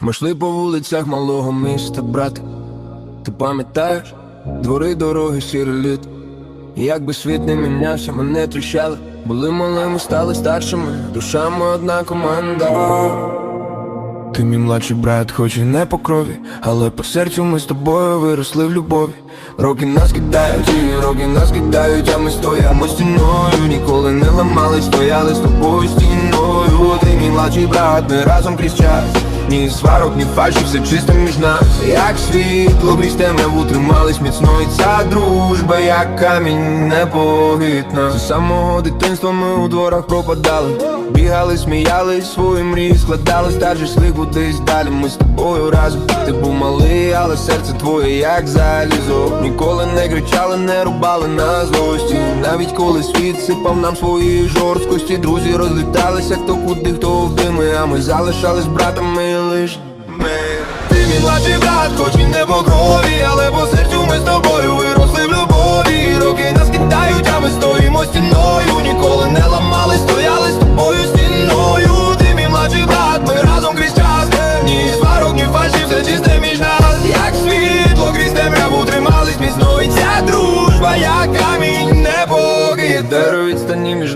Ми йшли по вулицях малого міста, брат. Ти пам'ятаєш, двори, дороги, сірий лід. І як би світ не мінявся, ми не тріщали. Були малими, стали старшими, душами одна команда. Ти мій младший брат, хоч і не по крові, але по серцю ми з тобою виросли в любові. Роки нас кидають, і роки нас кидають, а ми стоямо стіною, ніколи не ламались, стояли з тобою стіною. Ти мій младший брат, ми разом крізь час. Ні сварок, ні фальші, все чисто між нас. Як світло, крізь темряву тримались міцно. І ця дружба, як камінь непогитна. З самого дитинства ми у дворах пропадали. Бігали, сміялись, свої мрії складали. Старші йшли кудись далі, ми з тобою разом. Ти був малий, але серце твоє як залізо. Ніколи не кричали, не рубали на злості. Навіть коли світ сипав нам свої жорсткості Друзі розліталися, хто куди, хто в дими. А ми залишались братами лиш ми. Ти мій младший брат, хоч і не по крові Але по серцю ми з тобою виросли в любові. Роки нас кидають, а ми стоїмо стіною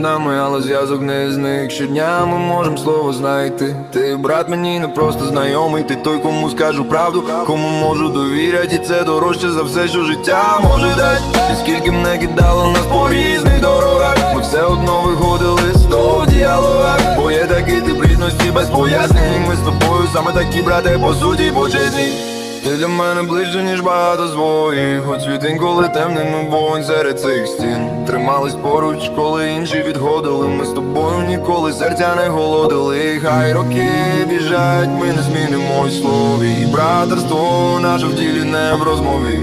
нами, але зв'язок не зник. Щодня ми можемо слово знайти. Ти брат мені не просто знайомий, ти той, кому скажу правду, кому можу довіряти, і це дорожче за все, що життя може дати. І скільки б не кидало нас по різних дорогах Ми все одно виходили з того діалога. Бо є такі рідності без пояснень. Ми з тобою саме такі брати, по суті, почесні ти для мене ближче, ніж багато своїх Хоч світ інколи темний, ми вогонь серед цих стін. Тримались поруч, коли інші відходили. Ми з тобою ніколи серця не голодили Хай роки біжать, ми не змінимо й слові. І братерство наше в ділі не в розмові.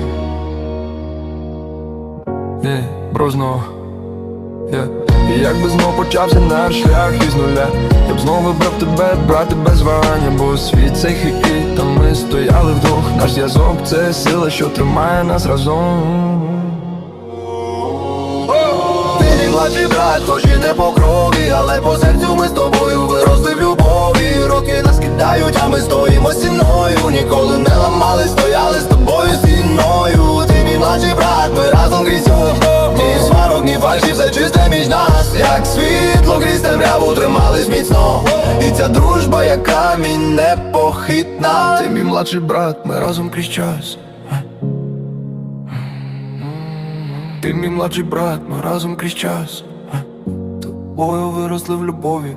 Не, брозно якби знов почався наш шлях із нуля Я б знову вибрав тебе, брати без вагання Бо світ цей хикий, стояли вдвох. Наш зв'язок це сила, що тримає нас разом. Ти мій младший брат, хоч і не по крові Але по серцю ми з тобою виросли в любові. Роки нас кидають, а ми стоїмо стіною Ніколи не ламали, все чисте між нас Як світло крізь темряву тримались міцно. І ця дружба, як камінь непохитна. Ти мій младший брат, ми разом крізь час. Ти мій младший брат, ми разом крізь час. Тобою виросли в любові